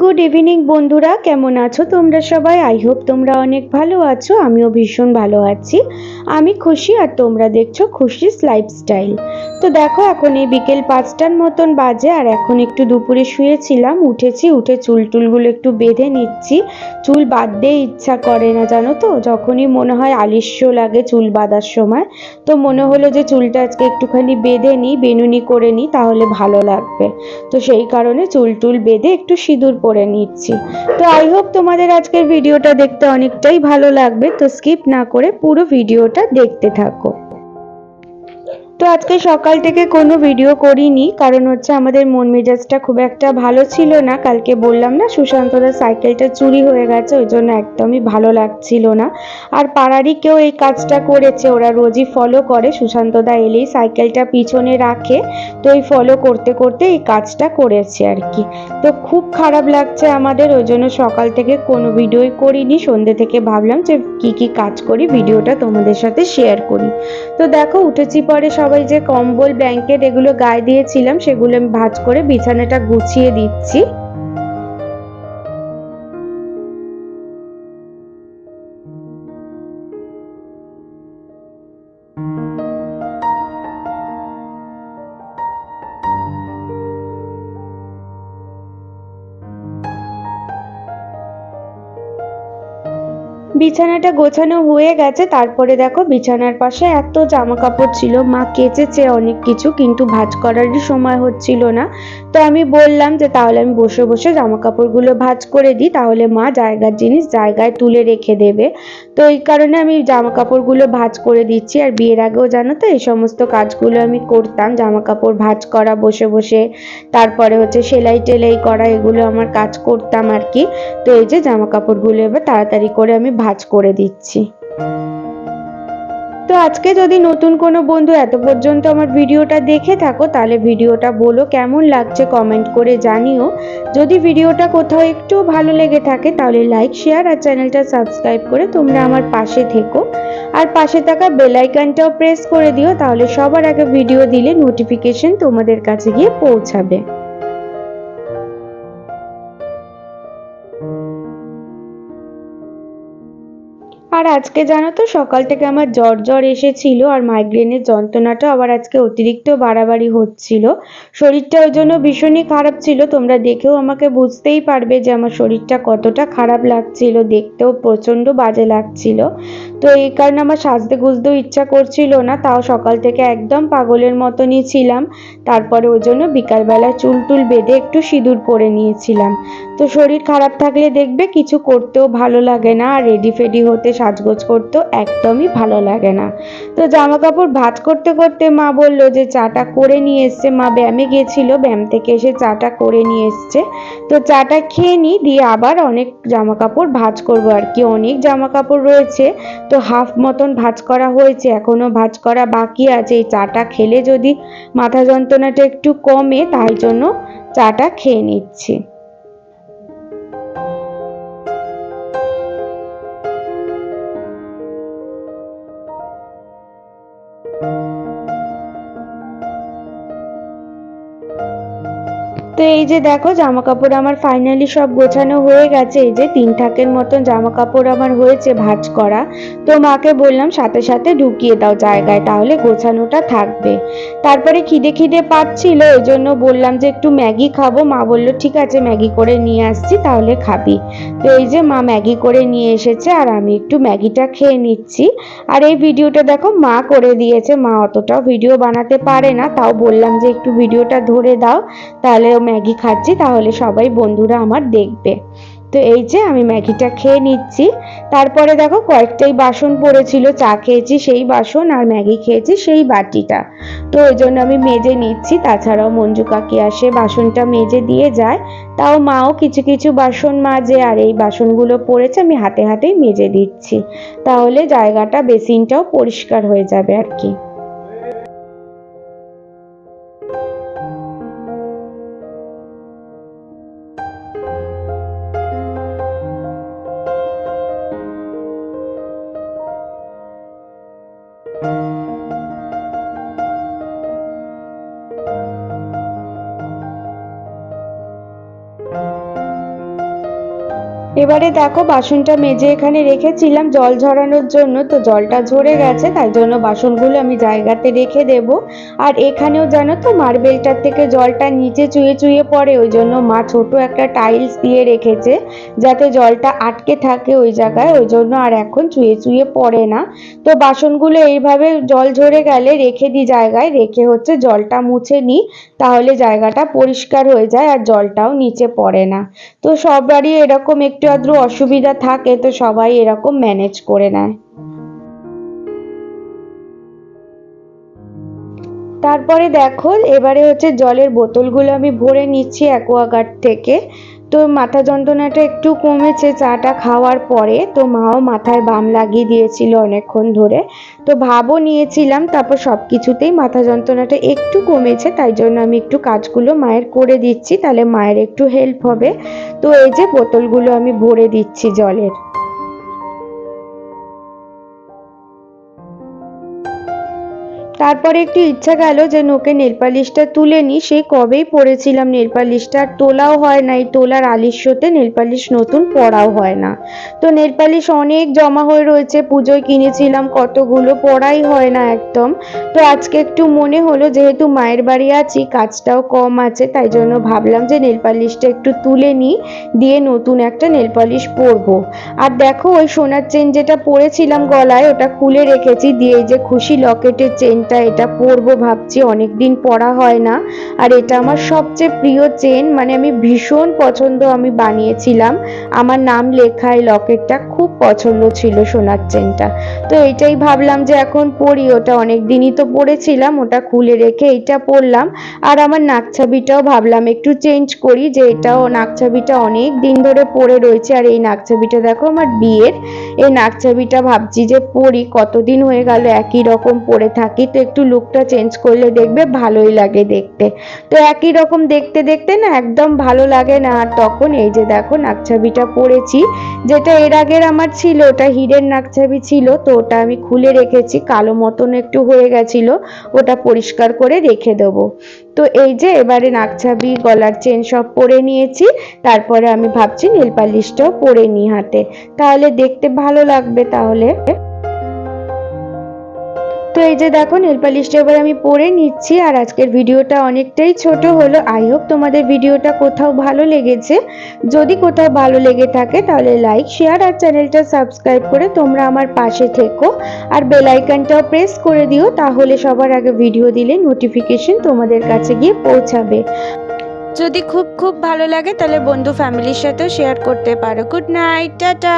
Good evening বন্ধুরা, কেমন আছো তোমরা সবাই? আই হোপ তোমরা অনেক ভালো আছো, আমিও ভীষণ ভালো আছি। আমি খুশি আর তোমরা দেখছ খুশিস লাইফস্টাইল তো দেখো, এখন এই বিকেল পাঁচটার মতন বাজে আর এখন একটু দুপুরে শুয়েছিলাম, উঠেছি, উঠে চুল টুলগুলো একটু বেঁধে নিচ্ছি। চুল বাঁধতে ইচ্ছা করে না, জানো তো? যখনই মনে হয় আলিস্য লাগে চুল বাঁধার সময়, তো মনে হলো যে চুলটা আজকে একটুখানি বেঁধে নিই, বেনুনি করে নিই, তাহলে ভালো লাগবে। তো সেই কারণে চুল টুল বেঁধে একটু সিঁদুর পরে নিচ্ছি। তো আই হোপ তোমাদের আজকের ভিডিওটা দেখতে অনেকটাই ভালো লাগবে। তো স্কিপ না করে পুরো ভিডিওটা দেখতে থাকো তো আজকে সকাল থেকে কোনো ভিডিও করিনি, কারণ হচ্ছে আমাদের মন মেজাজটা খুব একটা ভালো ছিল না। কালকে বললাম না, সুশান্তদার সাইকেলটা চুরি হয়ে গেছে, ওই জন্য একদমই ভালো লাগছিল না। আর পাড়ারই কেউ এই কাজটা করেছে, ওরা রোজই ফলো করে, সুশান্তদা এলেই সাইকেলটা পিছনে রাখে, তো এই ফলো করতে করতে এই কাজটা করেছে আর কি। তো খুব খারাপ লাগছে আমাদের, ওই জন্য সকাল থেকে কোনো ভিডিওই করিনি সন্ধ্যে থেকে ভাবলাম যে কি কি কাজ করি ভিডিওটা তোমাদের সাথে শেয়ার করি। তো দেখো, উঠেছি পরে সবাই যে কম্বল ব্ল্যাঙ্কেট এগুলো গায়ে দিয়েছিলাম সেগুলো আমি ভাঁজ করে বিছানাটা গুছিয়ে দিচ্ছি। বিছানাটা গোছানো হয়ে গেছে, তারপরে দেখো বিছানার পাশে এত জামা কাপড় ছিল। মা কেচেছে অনেক কিছু, কিন্তু ভাজ করারই সময় হচ্ছিল না। তো আমি বললাম যে তাহলে আমি বসে বসে জামা কাপড়গুলো ভাঁজ করে দিই, তাহলে মা জায়গার জিনিস জায়গায় তুলে রেখে দেবে। তো এই কারণে আমি জামা কাপড়গুলো ভাঁজ করে দিচ্ছি। আর বিয়ের আগেও জানো তো, এই সমস্ত কাজগুলো আমি করতাম জামা কাপড় ভাজ করা, বসে বসে, তারপরে হচ্ছে সেলাই টেলাই করা, এগুলো আমার কাজ করতাম আর কি। তো এই যে জামা কাপড়গুলো এবার তাড়াতাড়ি করে আমি ভাজ করে দিচ্ছি। আজকে যদি নতুন কোনো বন্ধু এত পর্যন্ত আমার ভিডিওটা দেখে থাকো, তাহলে ভিডিওটা বলো, কেমন লাগছে কমেন্ট করে জানিও। যদি ভিডিওটা কোথাও একটু ভালো লেগে থাকে, তাহলে লাইক শেয়ার আর চ্যানেলটা সাবস্ক্রাইব করে তোমরা আমার পাশে থেকো। আর পাশে থাকা বেল আইকনটাও প্রেস করে দিও, তাহলে সবার আগে ভিডিও দিলে নোটিফিকেশন তোমাদের কাছে গিয়ে পৌঁছাবে। আর আজকে জানো তো, সকাল থেকে আমার জ্বর জ্বর এসেছিল আর মাইগ্রেনের যন্ত্রণাটা আবার আজকে অতিরিক্ত বাড়াবাড়ি হচ্ছিল। শরীরটা ওই জন্য ভীষণই খারাপ ছিল। তোমরা দেখেও আমাকে বুঝতেই পারবে যে আমার শরীরটা কতটা খারাপ লাগছিল, দেখতেও প্রচণ্ড বাজে লাগছিল। তো এই কারণে আমার সাজতে গুজতেও ইচ্ছা করছিল না, তাও সকাল থেকে একদম পাগলের মতনই ছিলাম। তারপরে ওই জন্য বিকালবেলা চুল টুল বেঁধে একটু সিঁদুর পরে নিয়েছিলাম। তো শরীর খারাপ থাকলে দেখবে কিছু করতেও ভালো লাগে না, আর রেডি ফেডি হতে সাজগোজ করতেও একদমই ভালো লাগে না। তো জামা কাপড় ভাজ করতে করতে মা বলল যে, চাটা করে নিয়ে এসছে। মা ব্যায়ামে গিয়েছিল, ব্যায়াম থেকে এসে চাটা করে নিয়ে এসছে। তো চাটা খেয়ে নিই দিয়ে আবার অনেক জামা কাপড় ভাজ করব আর কি। অনেক জামা কাপড় রয়েছে, তো হাফ মতন ভাজ করা হয়েছে এখনও ভাজ করা বাকি আছে। এই চাটা খেলে যদি মাথা যন্ত্রণাটা একটু কমে, তাই জন্য চাটা খেয়ে নিচ্ছি। তো এই যে দেখো জামা কাপড় আমার ফাইনালি সব গোছানো হয়ে গেছে। এই যে তিন থাকের মতন জামা কাপড় আমার হয়েছে ভাঁজ করা। তো মাকে বললাম, সাথে সাথে ঢুকিয়ে দাও জায়গায়, তাহলে গোছানোটা থাকবে। তারপরে খিদে খিদে পাচ্ছিল ওই জন্য বললাম যে একটু ম্যাগি খাব। মা বলল, ঠিক আছে, ম্যাগি করে নিয়ে আসছি, তাহলে খাবি। তো এই যে মা ম্যাগি করে নিয়ে এসেছে, আর আমি একটু ম্যাগিটা খেয়ে নিচ্ছি। আর এই ভিডিওটা দেখো, মা করে দিয়েছে। মা অতটাও ভিডিও বানাতে পারে না, তাও বললাম যে একটু ভিডিওটা ধরে দাও, তাহলে ম্যাগি খাচ্ছি, তাহলে সবাই বন্ধুরা আমার দেখবে। তো এই যে আমি ম্যাগিটা খেয়ে নিচ্ছি। তারপরে দেখো কয়েকটাই বাসন পড়েছিল, চা খেয়েছি, সেই বাসন আর ম্যাগি খেয়েছি, সেই বাটিটা। তো ওই জন্য আমি মেজে নিচ্ছি, তাছাড়াও মঞ্জু কাকি আসে, বাসনটা মেজে দিয়ে যায়। তাও মাও কিছু কিছু বাসন মাজে, আর এই বাসনগুলো পড়েছে, আমি হাতে হাতেই মেজে দিচ্ছি। তাহলে জায়গাটা, বেসিনটাও পরিষ্কার হয়ে যাবে আর কি। এবারে দেখো বাসনটা মেজে এখানে রেখেছিলাম, জল ঝরানোর জন্য, তো জলটা ঝরে গেছে, তাই জন্য বাসনগুলো আমি জায়গাতে রেখে দেব। আর এখানেও জানো তো, মার্বেলটার থেকে জলটা নিচে চুয়ে চুয়ে পড়ে, ওই জন্য মা ছোট একটা টাইলস দিয়ে রেখেছে, যাতে জলটা আটকে থাকে ওই জায়গায়, ওই জন্য আর এখন চুয়ে চুয়ে পড়ে না। তো বাসনগুলো এইভাবে জল ঝরে গেলে রেখে দিই জায়গায়, রেখে হচ্ছে জলটা মুছে নিই, তাহলে জায়গাটা পরিষ্কার হয়ে যায় আর জলটাও নিচে পড়ে না। তো সবারই এরকম একটু আধটু অসুবিধা থাকে, তো সবাই এরকম ম্যানেজ করে নেয়। তারপরে দেখো, এবারে হচ্ছে জলের বোতলগুলো আমি ভরে নিচ্ছি অ্যাকোয়াগার্ড থেকে। তো মাথা যন্ত্রণাটা একটু কমেছে চাটা খাওয়ার পরে, তো মাও মাথায় বাম লাগিয়ে দিয়েছিল অনেকক্ষণ ধরে। তো ভাবও নিয়েছিলাম, তারপর সব কিছুতেই মাথা যন্ত্রণাটা একটু কমেছে, তাই জন্য আমি একটু কাজগুলো মায়ের করে দিচ্ছি, তাহলে মায়ের একটু হেল্প হবে। তো এই যে বোতলগুলো আমি ভরে দিচ্ছি জলের। তারপরে একটু ইচ্ছা গেল যে নোকে নেলপালিশটা তুলে নিই। সেই কবেই পরেছিলাম নেলপালিশটা আর তোলাও হয় না এই তোলার আলিস্যতে নেলপালিশ নতুন পরাও হয় না। তো নেল পালিশ অনেক জমা হয়ে রয়েছে, পুজোয় কিনেছিলাম কতগুলো পরাই হয় না একদম। তো আজকে একটু মনে হলো, যেহেতু মায়ের বাড়ি আছি, কাজটাও কম আছে, তাই জন্য ভাবলাম যে নেল পালিশটা একটু তুলে নিই, দিয়ে নতুন একটা নেলপালিশ পরবো। আর দেখো ওই সোনার চেন যেটা পরেছিলাম গলায়, ওটা খুলে রেখেছি, দিয়ে যে খুশি লকেটের চেনটা এটা পরবো ভাবছি অনেক দিন পরা হয় না। আর এটা আমার সবচেয়ে প্রিয় চেন মানে আমি ভীষণ পছন্দ আমি বানিয়েছিলাম। আমার নাম লেখা এই লকেটটা, খুব পছন্দ ছিল সোনার চেনটা। তো এটাই ভাবলাম যে এখন পরি ওটা অনেক দিনই তো পরেছিলাম ওটা খুলে রেখে এইটা পরলাম আর আমার নাকছাবিটাও ভাবলাম একটু চেঞ্জ করি, যে এটাও নাকছাবিটা অনেক দিন ধরে পরে রয়েছে, আর এই নাকছাবিটা দেখো আমার বিয়ের। এই নাকছাবিটা ভাবছি যে পরি কতদিন হয়ে গেল একই রকম পরে থাকি, তো একটু লুকটা চেঞ্জ করলে দেখবে ভালোই লাগে দেখতে। তো একই রকম দেখতে দেখতে না একদম ভালো লাগে না, আর তখন এই যে দেখো নাকছাবিটা পরেছি যেটা এর আগের আমার ছিল, ওটা হীরের নাকছাবি ছিল, তো ওটা আমি খুলে রেখেছি, কালো মতন একটু হয়ে গেছিল, ওটা পরিষ্কার করে রেখে দেবো। তো এই যে এবারে নাকছাবি, গলার চেন সব পরে নিয়েছি, তারপরে আমি ভাবছি নীল পালিশটাও পরে নিই হাতে। তাহলে দেখতে ভালো লাগবে তাহলে। তো এই যে দেখো নেল পালিশটা এবার আমি পরে নিচ্ছি, আর আজকের ভিডিওটা অনেকটাই ছোট হলো। আই হোপ তোমাদের ভিডিওটা কোথাও ভালো লেগেছে। যদি কোথাও ভালো লেগে থাকে, তাহলে লাইক শেয়ার আর চ্যানেলটা সাবস্ক্রাইব করে তোমরা আমার পাশে থেকো। আর বেল আইকনটাও প্রেস করে দিও, তাহলে সবার আগে ভিডিও দিলে নোটিফিকেশন তোমাদের কাছে গিয়ে পৌঁছাবে। যদি খুব খুব ভালো লাগে, তাহলে বন্ধু ফ্যামিলির সাথেও শেয়ার করতে পারো। Good night tata!